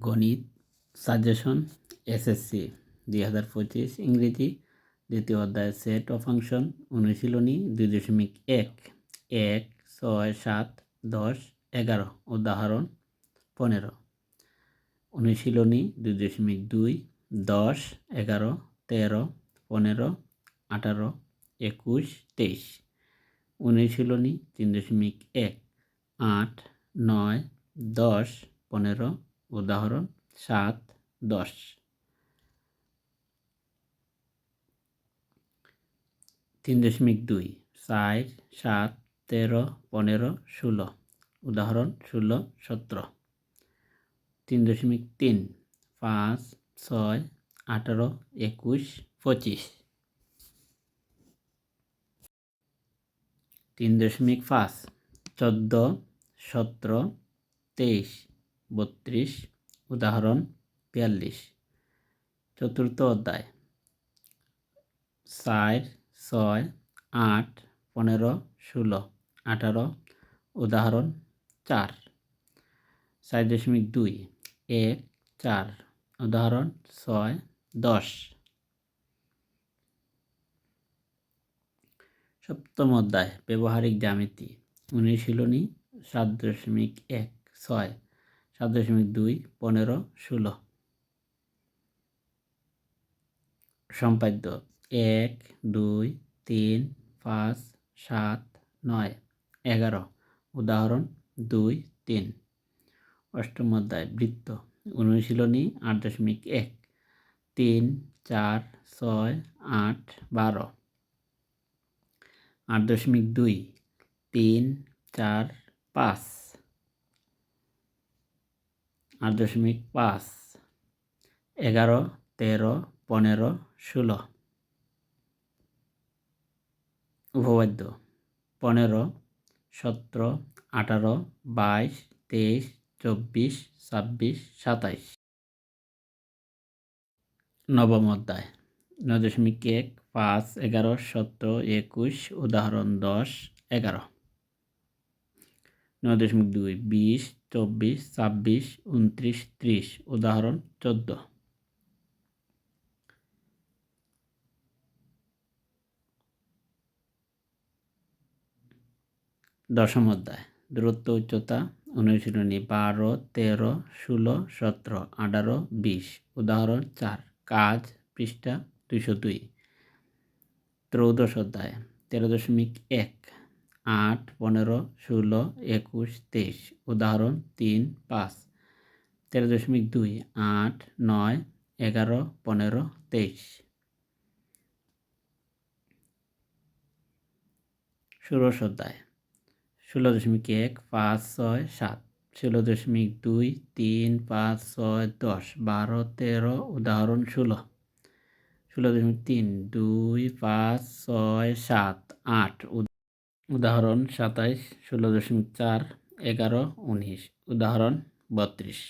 গণিত, suggestion, SSC, দুই হাজার পঁচিশ, ইংরেজি, দ্বিতীয় অধ্যায় সেট ও ফাংশন, অনুশীলনী দুই দশমিক এক এক, ছয়, সাত, দশ, এগারো, উদাহরণ, পনেরো। অনুশীলনী দুই দশমিক দুই, দশ, এগারো, তেরো, পনেরো, আঠারো, একুশ, তেইশ। অনুশীলনী তিন দশমিক এক, আট, নয়, দশ, পনেরো উদাহরণ সাত, দশ। তিন দশমিক দুই, চার, সাত, তেরো, পনেরো, ষোলো। উদাহরণ ষোলো, সতেরো। তিন দশমিক তিন, পাঁচ, ছয়, আঠারো, একুশ, পঁচিশ। তিন দশমিক পাঁচ, চোদ্দ, সতেরো, তেইশ। বত্রিশ, উদাহরণ বিয়াল্লিশ। চতুর্থ অধ্যায়। চার, ছয়, আট, পনেরো, ষোলো, আঠারো, উদাহরণ চার। চার দশমিক দুই, এক, চার, উদাহরণ ছয়, দশ। সপ্তম অধ্যায়, ব্যবহারিক জ্যামিতি। অনুশীলনী সাত দশমিক এক, ছয়। সাত দশমিক দুই, পনেরো, ষোলো। সম্পাদ্য, এক, দুই, তিন, পাঁচ, সাত, নয়, এগারো। উদাহরণ, দুই, তিন। অষ্টম অধ্যায়, বৃত্ত। অনুশীলনী, আট দশমিক এক। তিন, চার, ছয়, আট, বারো। আট দশমিক দুই, তিন, চার, পাঁচ। আট দশমিক পাঁচ, এগারো, তেরো, পনেরো, ষোলো। উপবাদ্য পনেরো, সতেরো, আঠারো, বাইশ, তেইশ, চব্বিশ, ছাব্বিশ, সাতাইশ। নবম অধ্যায় নয় দশমিক এক, পাঁচ, এগারো, সতেরো, একুশ, উদাহরণ দশ, এগারো। নয় দশমিক দুই, বিশ, চব্বিশ, ছাব্বিশ উনত্রিশ ত্রিশ। উদাহরণ চোদ্দ। দশম অধ্যায়। দূরত্ব, উচ্চতা, অনুশীলনী বারো, তেরো, ষোলো, সতেরো, আঠারো, বিশ। উদাহরণ চার, কাজ, পৃষ্ঠা দুইশো দুই। ত্রয়োদশ অধ্যায়, তেরো দশমিক এক। আট, পনেরো, ষোলো, একুশ, তেইশ। উদাহরণ তিন, পাঁচ। তেরো দশমিক দুই, আট, নয়, এগারো, পনেরো, তেইশ। ষোড়শ অধ্যায়। ষোলো দশমিক এক, পাঁচ, ছয়, সাত। ষোলো দশমিক দুই, তিন, পাঁচ, ছয়, দশ। বারো, তেরো, উদাহরণ ষোলো। ষোলো দশমিক তিন, দুই, পাঁচ, ছয়, সাত, আট উদাহরণ সাতাইশ ষোলো দশমিক চার এগারো উনিশ। উদাহরণ বত্রিশ।